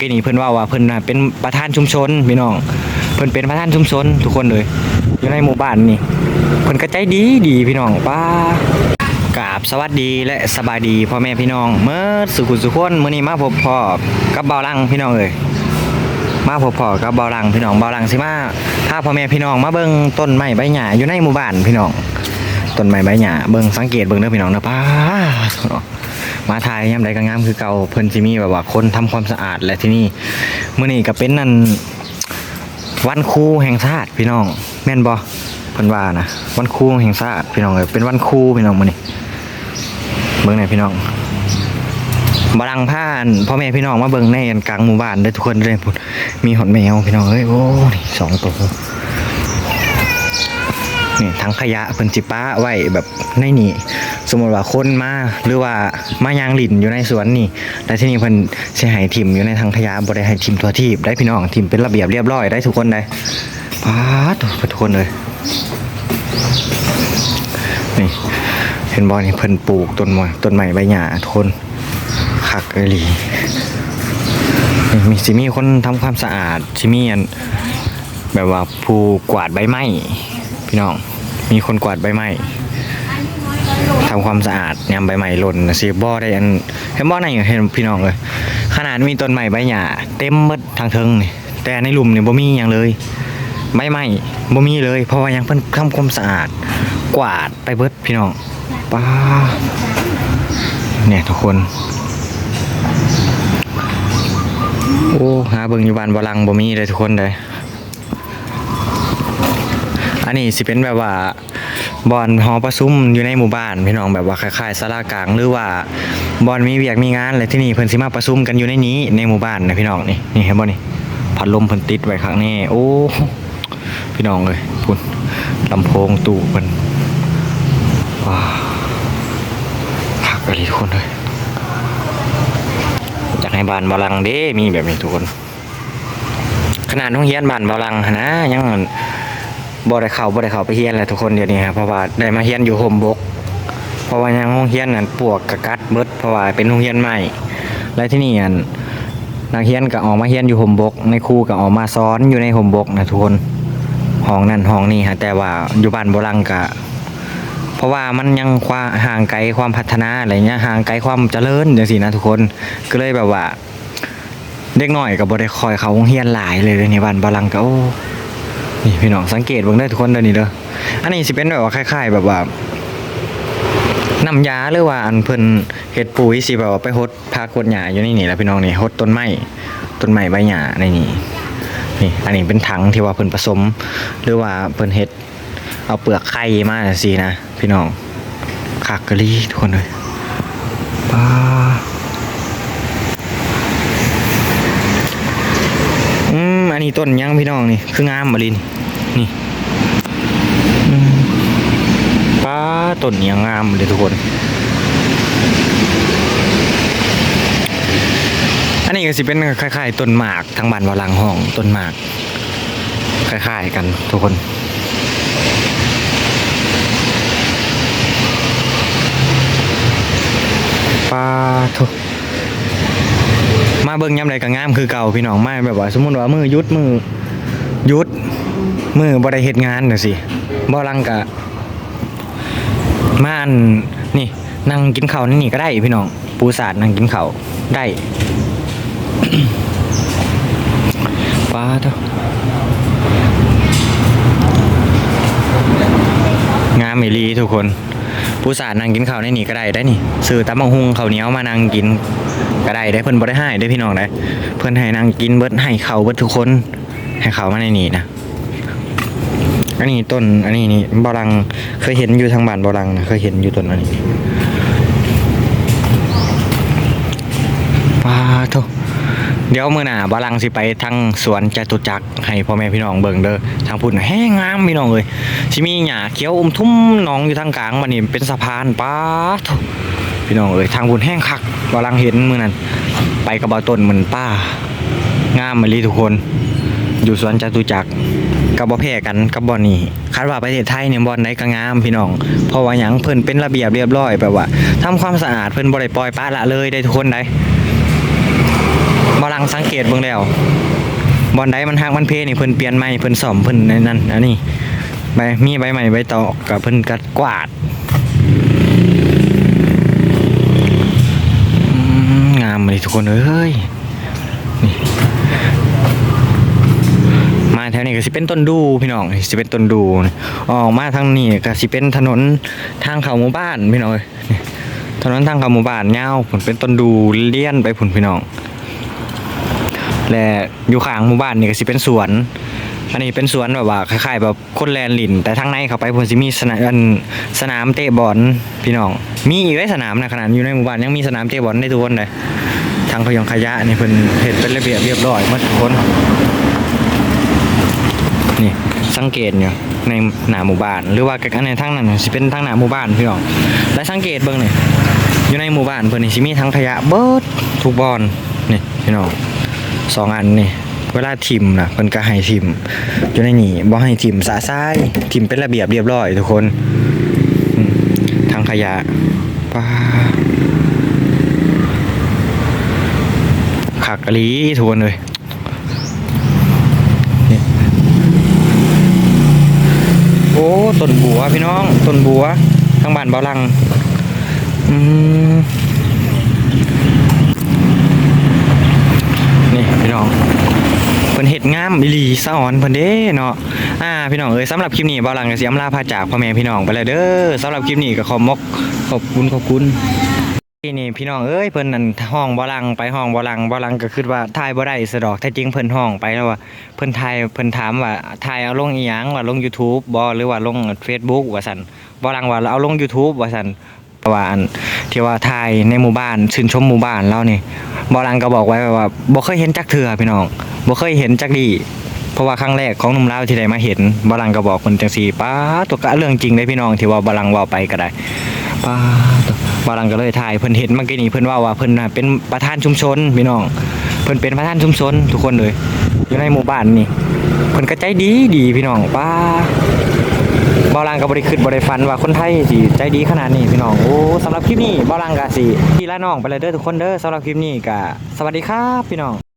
กี้นี้เพิ่นว่าว่าเพิ่นน่ะเป็นประธานชุมชนพี่น้อง เพิ่นเป็นประธานชุมชนทุกคนเลย อยู่ในหมู่บ้านนี่ เพิ่นก็ใจดีดีพี่น้องป้ากราบสวัสดีและสบายดีพ่อแม่พี่น้องเมื่อสุขุสุขคนมื้อนี้มาพบพ่อกับเบาลังพี่น้องเอ้ยมาพบพ่อกับเบาลังพี่น้องเบาลังสิมาพาพ่อแม่พี่น้องมาเบิ่งต้นไม้ใบหญ้าอยู่ในหมู่บ้านพี่น้องต้นไม้ใบหญ้าเบิ่งสังเกตเบิ่งเด้อพี่น้องเด้อป้า มาถ่ายยามใดก็งามคือเก่าเพิ่นสิมีแบบว่าคนทำความสะอาดและที่นี่มื้อนี้ก็เป็นนั่นวันครูแห่งชาติพี่น้อง แม่นบ่เพิ่นว่านะวันครูแห่งชาติพี่น้องเอ้ยเป็นวันครูพี่น้องมื้อนี้เบิ่งหน่อยพี่น้องบาลังผ่านพ่อแม่พี่น้องมาเบิ่งในกลางหมู่บ้านเด้ทุกคนเลยพุ่นมีหอดแมวพี่น้องเอ้ยโอ้สองตัว นี่ทั้งขยะเพิ่นสิป้าไว้แบบในนี่ สมมติว่าคนมาหรือว่ามายางหลินอยู่ในสวนนี่แล้วที่นี่เพิ่นสิให้ทิมอยู่ในถังขยะบ่ได้ให้ทิมทั่วทีบได้พี่น้องทิมเป็นระเบียบเรียบร้อยได้ทุกคนได้ป้าดทุกคนเลยนี่เห็นบอนี่เพิ่นปลูกต้นมต้นไม้ใบหญ้าทุกคนคักเอลีนี่มีสิมีคนทำความสะอาดสิมีอันแบบว่าผู้กวาดใบไม้ พี่น้อง มีคนกวาดใบไม้ทำความสะอาดยามใบไม้หล่นน่ะสิบ่อได้อันเห็นบ่อไหนเห็นพี่น้องเลย ขนาดมีต้นไม้ใบหญ้าเต็มมดทางเทิงนี่แต่ในหลุมนี่บ่มีหยังเลยใบไม้บ่มีเลย เพราะว่ายังเพิ่นทำความสะอาด กวาดไปเบิดพี่น้องป้าเนี่ยทุกคนโอ้หาเบิ่งอยู่บ้านบลังบ่มีเลยทุกคนเลย อันนี้สิเป็นแบบว่าบอนหอประชุมอยู่ในหมู่บ้านพี่น้องแบบว่าคล้ายๆศาลากลางหรือว่าบอนมีเวียกมีงานอะไรที่นี่เพิ่นสิมาประชุมกันอยู่ในนี้ในหมู่บ้านนะพี่น้องนี่นี่เห็นบ่นี่พัดลมเพิ่นติดไว้ข้างนี้โอ้พี่น้องเลยพุ่นลำโพงตู้เพิ่นว้าวพักอะไรทุกคนเลยอยากให้บ้านบาลังเด้มีแบบนี้ทุกคน ขนาดห้องเฮียนบ้านบาลังนนะยัง บ่ได้เข้าบ่ได้เข้าไปเฮียนเลยทุกคนเดี๋ยวนี้ครับเพราะว่าได้มาเฮียนอยู่โฮมบก เพราะว่ายังห้องเฮียนนั่นปวกกะกัดเบิดเพราะว่าเป็นห้องเฮียนใหม่ และที่นี่อันนักเฮียนก็ออกมาเฮียนอยู่โฮมบก ในครูก็ออกมาสอนอยู่ในโฮมบกนะทุกคนห้องนั่นห้องนี้ฮะแต่ว่าอยู่บ้านบาลังกะเพราะว่ามันยังควาห่างไกลความพัฒนาอะไรเงี้ยห่างไกลความเจริญอย่างสินะทุกคนก็เลยแบบว่าเด็กหน่อยกับบได้คอยเขาโรงเฮียนหลายเลยในบ้านบาลังก็โอ้ นี่พี่น้องสังเกตเบิ่งได้ทุกคนเดี๋ยวนี้เด้ออันนี้สิเป็นแบบว่าคล้าย ๆ แบบว่าน้ำยาหรือว่าอันเพิ่นเฮ็ดปุ๋ยสิแบบว่าไปฮดพากดหญ้าอยู่ในนี่แหละพี่น้องนี่ฮดต้นไม้ต้นไม้ใบหญ้าในนี่นี่ อันนี้เป็นถังที่ว่าเพิ่นผสม หรือว่าเพิ่นเฮ็ดเอาเปลือกไข่มาสินะพี่น้องขากกะลีทุกคนเลยป้า อันนี้ต้นยังพี่น้องนี่ คืองามมาลินนี่ป้าต้นเนี้ยงามเลยทุกคน อันนี้ก็สิเป็นคล้ายๆต้นหมากทางบ้านวาลังห้องต้นหมากคล้ายๆกันทุกคนปลาทุ มาเบิ่งยามใดก็งามคือเก่าพี่น้องมาแบบว่าสมมติว่ามือยุดมือยุดมือบ่ได้เฮ็ดงานน่ะสิบ่ลังกะม่านนี่นั่งกินข้าวนนี่ก็ได้พี่น้องปูสาดนั่งกินข้าวได้ปลาเถอะงามอีลีทุกคน ผู้สาดนั่งกินข้าวในนี่ก็ได้ได้นี่ซื้อตำบักหุงข้าวเหนียวมานั่งกินก็ได้ได้เพิ่นบ่ได้ให้ได้พี่น้องได้เพิ่นให้นั่งกินเบิดให้ข้าวเบิดทุกคนให้ข้าวมาในนี่นะอันนี้ต้นอันนี้นี่บอลังเคยเห็นอยู่ทางบ้านบอลังนะเคยเห็นอยู่ต้นอันนี้ปาโท เดี๋ยวมื้อหน้าบอลังสิไปทางสวนจตุจักรให้พ่อแม่พี่น้องเบิ่งเด้อทางพุ่นแห้งงามพี่น้องเอ้ยสิมีหญ้าเขียวอมทุ่มหนองอยู่ทางกลางบัดนี้เป็นสะพานป้าพี่น้องเอ้ยทางพุ่นแห้งคักบอลังเห็นมื้อนั้น ไปกับบ่าต้นเหมือนป้างามมาลีทุกคน อยู่สวนจตุจักรกับบ่แพ้กันกับบ่อนนี้คาดว่าประเทศไทยเนี่ยบ่อนใดก็งามพี่น้อง เพราะว่าหยังเพิ่นเป็นระเบียบเรียบร้อยแบบว่าทำความสะอาดเพิ่นบ่ได้ปล่อยปละละเลยได้ทุกคนได้ บ่บ่ลังสังเกตเบิ่งแล้วบอนใดมันหักมันเพนี่เพิ่นเปลี่ยนใหม่เพิ่นซ่อมเพิ่นในนั้นอันนี้ใบมีใบใหม่ใบตอกกับเพิ่นกัดกวาดงามเลยทุกคนเอ้ยมาแถวนี้ก็สิเป็นต้นดูพี่น้องสิเป็นต้นดูออกมาทางนี้ก็สิเป็นถนนทางเข้าหมู่บ้านพี่น้องเอ้ยถนนทางเข้าหมู่บ้านยาวผลเป็นต้นดูเลี้ยนไปผลพี่น้อง และอยู่ข้างหมู่บ้านนี่ก็สิเป็นสวน อันนี้เป็นสวนแบบว่าคล้ายๆแบบคนแลนลิน แต่ทางในเขาไปพิ่นสิมีสนามสนามเตะบอลพี่น้อง มีอีกไว้สนามนะขนาดอยู่ในหมู่บ้านยังมีสนามเตะบอลในทุกคนเลยทางขยงขยะนี่เพิ่นเฮ็ดเป็นระเบียบเรียบร้อยหมดทุกคนนี่สังเกตอยู่ในหน้าหมู่บ้าน หรือว่าอันในทางนั้นสิเป็นทางหน้าหมู่บ้านพี่น้องและสังเกตเบิ่งนี่อยู่ในหมู่บ้านเพิ่นนี่สิมีทั้งขยะเบิดทุกบอนนี่พี่น้อง สองอันนี่เวลาทิมนะเพิ่นก็ให้ทิมอยู่ในนี่บ่ให้ทิมสะซ้ายทิมเป็นระเบียบเรียบร้อยทุกคนทางขยะป้าขักลีทุกคนเลยโอ้ต้นบัวพี่น้องต้นบัวทางบ้านเบาลัง อืม นี่พี่น้องเพิ่นเฮ็ด งามอีหลีสะออนเพิ่นเด้เนาะอ่าพี่น้องเอ้ยสำหรับคลิปนี้บ่าวหลังก็สิอำลาพาจากพ่อแม่พี่น้องไปแล้วเด้อสำหรับคลิปนี้ก็ขอมกขอบคุณขอบคุณที่นี่พี่น้องเอ้ยเพิ่นนั่นห้องบ่ลังไปห้องบ่ลังบ่ลังก็คิดว่าถ่ายบ่ได้ซะดอกแท้จริงเพิ่นห้องไปแล้วว่าเพิ่นถ่ายเพิ่นถามว่าถ่ายเอาลงอีหยังว่าลง YouTube บ่หรือว่าลง Facebook ว่าซั่นบ่ลังว่าเอาลง YouTube ว่าซั่น ว่าอันที่ว่าถ่ายในหมู่บ้านชื่นชมหมู่บ้านเรานี่บอลังก็บอกไว้ว่าบ่เคยเห็นจักเถื่อพี่น้องบ่เคยเห็นจักดี เพราะว่าครั้งแรกของหนุ่มลาวที่ได้มาเห็นบอลังก็บอกคนจังซีป้าตัวกะเรื่องจริงเลยพี่น้องที่ว่าบอลังว้าไปก็ได้ป้าบอลังก็เลยถ่ายเพิ่นเห็นเมื่อกี้นี้เพิ่นว่าว่าเพิ่นน่ะเป็นประธานชุมชนพี่น้อง เพิ่นเป็นประธานชุมชนทุกคนเลยอยู่ในหมู่บ้านนี่เพิ่นก็ใจดีดีพี่น้องป้า บอลังกับบริคืดบริฟันว่าคนไทยสิใจดีขนาดนี้พี่น้องโอ้สำหรับคลิปนี้บอลังกะสิพี่ละน้องไปเลยเด้อทุกคนเด้อสำหรับคลิปนี้กะสวัสดีครับพี่น้อง